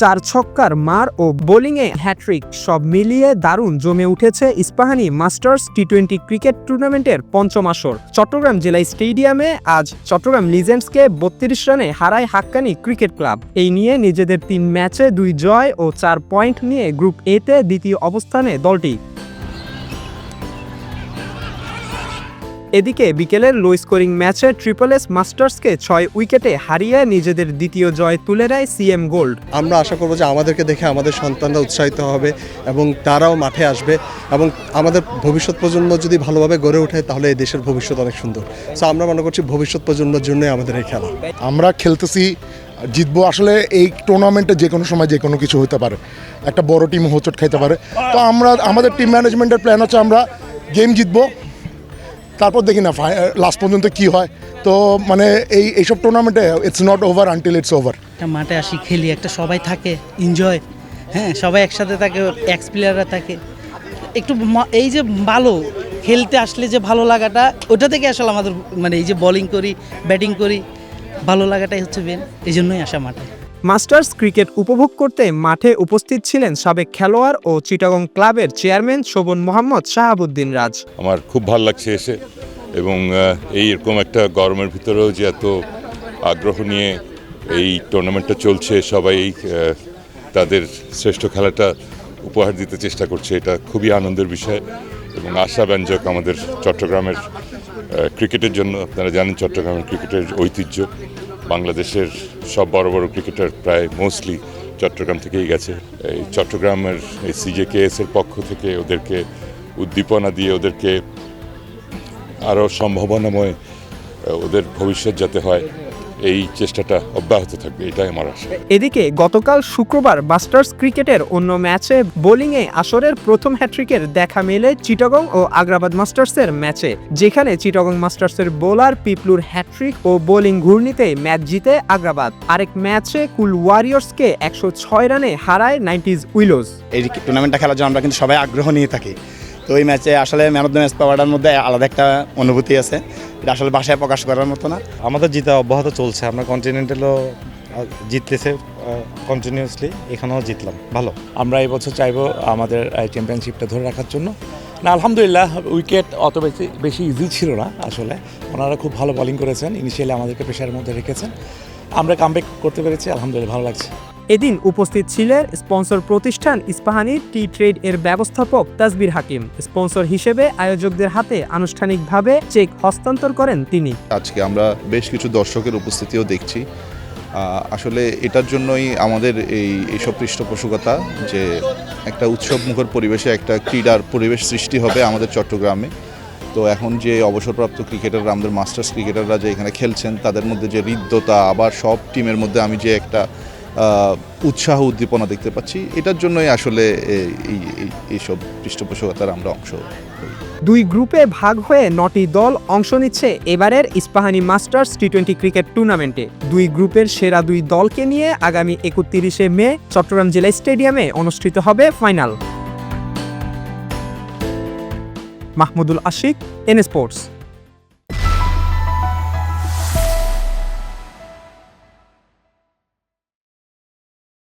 চার ছক্কার মার ও বোলিংয়ে হ্যাট্রিক সব মিলিয়ে দারুণ জমে উঠেছে Ispahani masters T twenty cricket টুর্নামেন্টের পঞ্চম আসর। চট্টগ্রাম জেলা স্টেডিয়ামে আজ চট্টগ্রাম লিজেন্ডসকে বত্রিশ রানে হারায় হাক্কানি ক্রিকেট ক্লাব। এই নিয়ে নিজেদের তিন ম্যাচে দুই জয় ও চার পয়েন্ট নিয়ে গ্রুপ এতে দ্বিতীয় অবস্থানে দলটি এদিকে বিকেলের লো স্কোরিং ম্যাচে ট্রিপল এস মাস্টার্সকে ছয় উইকেটে হারিয়ে নিজেদের দ্বিতীয় জয় তুলে নেয় সিএম গোল্ড আমরা আশা করব যে আমাদেরকে দেখে আমাদের সন্তানরা উৎসাহিত হবে এবং তারাও মাঠে আসবে এবং আমাদের ভবিষ্যৎ প্রজন্ম যদি ভালোভাবে গড়ে ওঠে তাহলে এই দেশের ভবিষ্যৎ অনেক সুন্দর। সো আমরা মনে করছি ভবিষ্যৎ প্রজন্মের জন্যই আমাদের এই খেলা। আমরা খেলতেছি জিতবো আসলে এই টুর্নামেন্টে যে কোনো সময় যে কোনো কিছু হতে পারে। একটা বড় টিম হোচট খাইতে পারে। তো আমরা আমাদের টিম ম্যানেজমেন্টের প্ল্যান হচ্ছে আমরা গেম জিতবো তারপর দেখি না লাস্ট পর্যন্ত কি হয়। তো মানে এই, এইসব টুর্নামেন্টে it's not over until it's over মাঠে আসি, খেলি, একটা সবাই থাকে এনজয় হ্যাঁ সবাই একসাথে থাকে এক্স প্লেয়াররা থাকে। একটু এই যে ভালো, খেলতে আসলে যে ভালো লাগাটা, ওটা থেকে আসলে আমাদের মানে এই যে বোলিং করি ব্যাটিং করি, ভালো লাগাটাই হচ্ছে মেন এই জন্যই আসা মাঠে। মাস্টার্স ক্রিকেট উপভোগ করতে মাঠে উপস্থিত ছিলেন সাবেক খেলোয়াড় ও চিটাগং ক্লাবের চেয়ারম্যান শোভন মোহাম্মদ শাহাবুদ্দিন রাজ। আমার খুব ভালো লাগছে এসে এবং এই এরকম একটা গরমের ভিতরেও যে এত আগ্রহ নিয়ে এই টুর্নামেন্টটা চলছে, সবাই তাদের শ্রেষ্ঠ খেলাটা উপহার দিতে চেষ্টা করছে, এটা খুবই আনন্দের বিষয় এবং আশাব্যঞ্জক আমাদের চট্টগ্রামের ক্রিকেটের জন্য, আপনারা জানেন চট্টগ্রামের ক্রিকেটের ঐতিহ্য। বাংলাদেশের সব বড় বড় ক্রিকেটার প্রায় মোস্টলি চট্টগ্রাম থেকেই গেছে। এই চট্টগ্রামের এই সিজেকেএস এর পক্ষ থেকে ওদেরকে উদ্দীপনা দিয়ে ওদেরকে আরও সম্ভাবনাময় ওদের ভবিষ্যৎ যাতে হয় এই চেষ্টাটা অব্যাহত থাকবে এটাই আমার আশা। এদিকে গতকাল শুক্রবার মাস্টার্স ক্রিকেটের অন্য ম্যাচে বোলিংয়ে আসরের প্রথম হ্যাট্রিকের দেখা মেলে চিটাগং ও আগ্রাবাদ মাস্টার্সের ম্যাচে যেখানে চিটাগং মাস্টার্সের বোলার পিপলুর হ্যাট্রিক ও বোলিং ঘূর্ণিতে ম্যাচ জিতে আগ্রাবাদ। আরেক ম্যাচে কুল ওয়ারিয়র্সকে একশো ছয় রানে হারায় নাইনটিজ উইলোজ। এই টুর্নামেন্টটা খেলার জন্য আমরা কিন্তু সবাই আগ্রহ নিয়ে থাকি। তো এই ম্যাচে আসলে ম্যান অফ দ্য ম্যাচ পাওয়াটার মধ্যে আলাদা একটা অনুভূতি আছে। এটা আসলে ভাষায় প্রকাশ করার মতো না। আমাদের জিতা অব্যাহত চলছে। আমরা কন্টিনেন্টালও জিততেছে কন্টিনিউসলি এখানেও জিতলাম। ভালো। আমরা এই বছর চাইব আমাদের চ্যাম্পিয়নশিপটা ধরে রাখার জন্য। না আলহামদুলিল্লাহ উইকেট অত বেশি বেশি ইজি ছিল না আসলে। ওনারা খুব ভালো বলিং করেছেন। ইনিশিয়ালি আমাদেরকে প্রেশারের মধ্যে রেখেছেন। আমরা কামব্যাক করতে পেরেছি। আলহামদুলিল্লাহ ভালো লাগছে। এদিন উপস্থিত ছিলেন স্পন্সর প্রতিষ্ঠান ইস্পাহানি টি ট্রেড এর ব্যবস্থাপক তাজবির হাকিম। স্পন্সর হিসেবে আয়োজকদের হাতে আনুষ্ঠানিকভাবে চেক হস্তান্তর করেন তিনি। আজকে আমরা বেশ কিছু দর্শকের উপস্থিতিও দেখছি। আসলে এটার জন্যই আমাদের এই, এইসব পৃষ্ঠপোষকতা যে একটা উৎসবমুখর পরিবেশে একটা ক্রীড়ার পরিবেশ সৃষ্টি হবে আমাদের চট্টগ্রামে। তো এখন যে অবসরপ্রাপ্ত ক্রিকেটাররা, আমাদের মাস্টার্স ক্রিকেটাররা যে এখানে খেলছেন, তাদের মধ্যে যে হৃদ্যতা, আবার সব টিমের মধ্যে আমি যে একটা উৎসাহ উদ্দীপনা দেখতে পাচ্ছি। এটার জন্যই আসলে এই এই- এই- এইসব পৃষ্ঠপোষকতার আমরা অংশ দুই গ্রুপে ভাগ হয়ে নটি দল অংশ নিচ্ছে এবারের Ispahani masters T twenty cricket টুর্নামেন্টে। দুই গ্রুপের সেরা দুই দলকে নিয়ে আগামী একত্রিশে মে চট্টগ্রাম জেলা স্টেডিয়ামে অনুষ্ঠিত হবে final. Mahmudul Ashik, N sports.